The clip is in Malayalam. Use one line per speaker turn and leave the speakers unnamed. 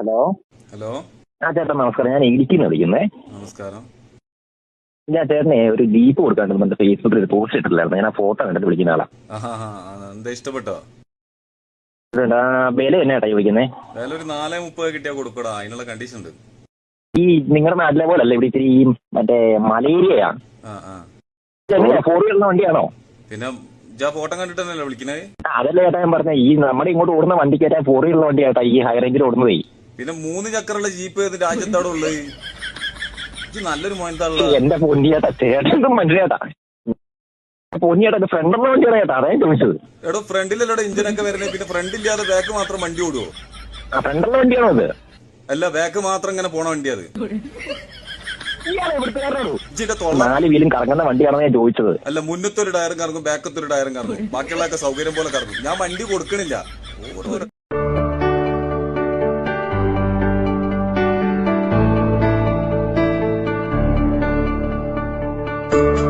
ഹലോ?
ഹലോ?
ആ ചേട്ടാ നമസ്കാരം. ഞാൻ ഇടുക്കിന്ന് വിളിക്കുന്നേ.
നമസ്കാരം.
ഞാൻ ചേട്ടനെ ഒരു ജീപ്പ് കൊടുക്കാണ്ട് എന്റെ ഫേസ്ബുക്കിൽ ഒരു പോസ്റ്റ് ഇട്ടില്ലായിരുന്നു ഞാൻ ആ ഫോട്ടോ കണ്ടിട്ട് വിളിക്കുന്ന ആളാ.
എന്താ ഇഷ്ടപ്പെട്ടോ?
വില എന്നാ ചേട്ടാ ചോദിക്കുന്നേ?
വില ഒരു നാലേ മുപ്പത് കിട്ടിയാ കൊടുക്കടാ. അതിനുള്ള കണ്ടീഷൻ ഉണ്ട്.
ഈ നിങ്ങളുടെ നാട്ടിലെ പോലെ അല്ല ഇവിടെ ഇത്തിരി ഈ മറ്റേ മലേരിയയാ?
ആ ആ.
എങ്ങനെയാ ഫോർ വീലറിന്റെ വണ്ടിയാണോ?
പിന്നെ ഫോട്ടോ
അതല്ല ചേട്ടാ ഞാൻ പറഞ്ഞ. ഈ നമ്മുടെ ഇങ്ങോട്ട് ഓടുന്ന വണ്ടിക്കേറ്റാ ഫോർ വീലറിന്റെ വണ്ടിയാട്ടാ ഈ ഹൈ റേഞ്ചിൽ ഓടുന്നതേ.
പിന്നെ മൂന്ന് ചക്രമുള്ള ജീപ്പ് ഏത് രാജ്യത്താണ് ഉള്ളത്? ഇത് നല്ലൊരു മോനത്താണല്ലോ.
എന്റെ പൊന്നിയേട്ടാ പൊന്നിയേട്ടാ ചോദിച്ചത്.
എടോ ഫ്രണ്ടിലല്ലോ ഇഞ്ചിനൊക്കെ വരുന്നത് പിന്നെ ഫ്രണ്ട് ഇല്ലാതെ ബാക്ക് മാത്രം വണ്ടി ഓടുവോ?
ഫ്രണ്ടുള്ള വണ്ടിയാണോ അത്
അല്ല ബാക്ക് മാത്രം ഇങ്ങനെ പോണ വണ്ടി അത്
നാല് വീലും കറങ്ങുന്ന വണ്ടിയാണെന്ന് ഞാൻ ചോദിച്ചത്.
അല്ല മുന്നത്തെ ഒരു ടയറും കറങ്ങും ബാക്കത്തെ ഒരു ടയറും കറങ്ങും. ബാക്കിയുള്ളതൊക്കെ സൗകര്യം പോലെ കറങ്ങും. ഞാൻ വണ്ടി കൊടുക്കണില്ല. Thank you.